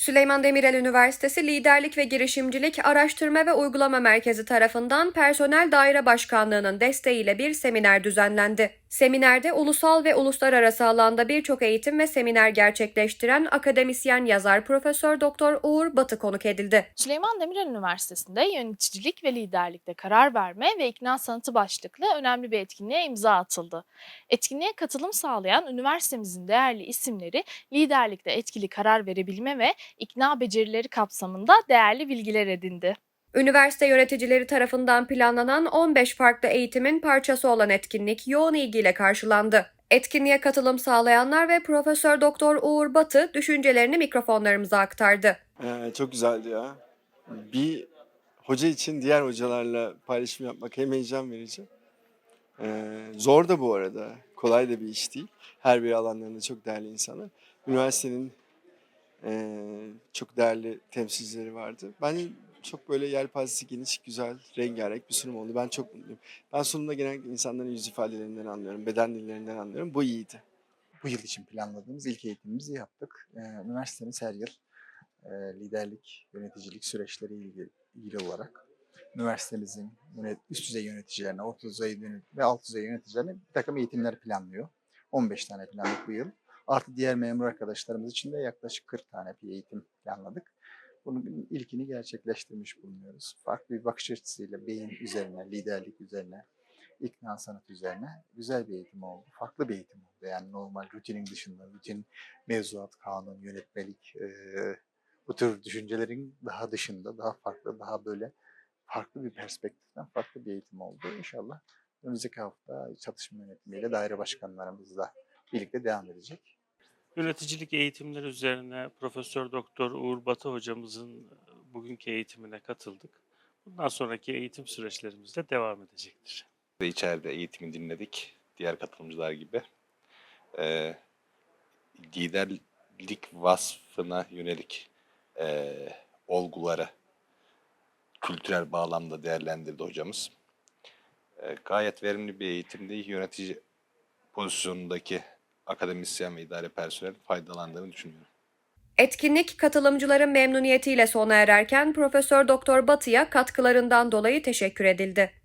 Süleyman Demirel Üniversitesi Liderlik ve Girişimcilik Araştırma ve Uygulama Merkezi tarafından Personel Daire Başkanlığı'nın desteğiyle bir seminer düzenlendi. Seminerde ulusal ve uluslararası alanda birçok eğitim ve seminer gerçekleştiren akademisyen yazar Profesör Doktor Uğur Batı konuk edildi. Süleyman Demirel Üniversitesi'nde yöneticilik ve liderlikte karar verme ve ikna sanatı başlıklı önemli bir etkinliğe imza atıldı. Etkinliğe katılım sağlayan üniversitemizin değerli isimleri liderlikte etkili karar verebilme ve ikna becerileri kapsamında değerli bilgiler edindi. Üniversite yöneticileri tarafından planlanan 15 farklı eğitimin parçası olan etkinlik yoğun ilgiyle karşılandı. Etkinliğe katılım sağlayanlar ve Profesör Doktor Uğur Batı düşüncelerini mikrofonlarımıza aktardı. Ee, çok güzeldi ya. Bir hoca için diğer hocalarla paylaşım yapmak hem heyecan verici. Ee, zor da bu arada. Kolay da bir iş değil. Her bir alanlarında çok değerli insanlar. Üniversitenin ee, çok değerli temsilcileri vardı. Bence çok böyle yelpazesi geniş, güzel, rengarenk bir sunum oldu. Ben çok mutluyum. Ben sunumda genellikle insanların yüz ifadelerinden anlıyorum, beden dillerinden anlıyorum. Bu iyiydi. bu yıl için planladığımız ilk eğitimimizi yaptık. Ee, üniversitemiz her yıl e, liderlik, yöneticilik süreçleri ilgili, ilgili olarak üniversitemizin üst düzey yöneticilerine, orta düzey ve alt düzey yöneticilerine bir takım eğitimler planlıyor. 15 tane planladık bu yıl. Artı diğer memur arkadaşlarımız için de yaklaşık 40 tane bir eğitim planladık. Bunun ilkini gerçekleştirmiş bulunuyoruz. Farklı bir bakış açısıyla beyin üzerine, liderlik üzerine, ikna sanat üzerine güzel bir eğitim oldu. Farklı bir eğitim oldu. Yani normal rutinin dışında, rutin mevzuat, kanun, yönetmelik eee, bu tür düşüncelerin daha dışında, daha farklı, daha böyle farklı bir perspektiften farklı bir eğitim oldu. İnşallah önümüzdeki hafta çatışma yönetimiyle daire başkanlarımızla birlikte devam edecek. Yöneticilik eğitimleri üzerine Profesör Doktor Uğur Batı hocamızın bugünkü eğitimine katıldık. Bundan sonraki eğitim süreçlerimiz de devam edecektir. içeride eğitimi dinledik. Diğer katılımcılar gibi. Ee, liderlik vasfına yönelik ee, olguları kültürel bağlamda değerlendirdi hocamız. Ee, gayet verimli bir eğitimde yönetici pozisyonundaki akademisyen ve idare personel faydalandığını düşünüyorum. Etkinlik katılımcıların memnuniyetiyle sona ererken Profesör Doktor Batı'ya katkılarından dolayı teşekkür edildi.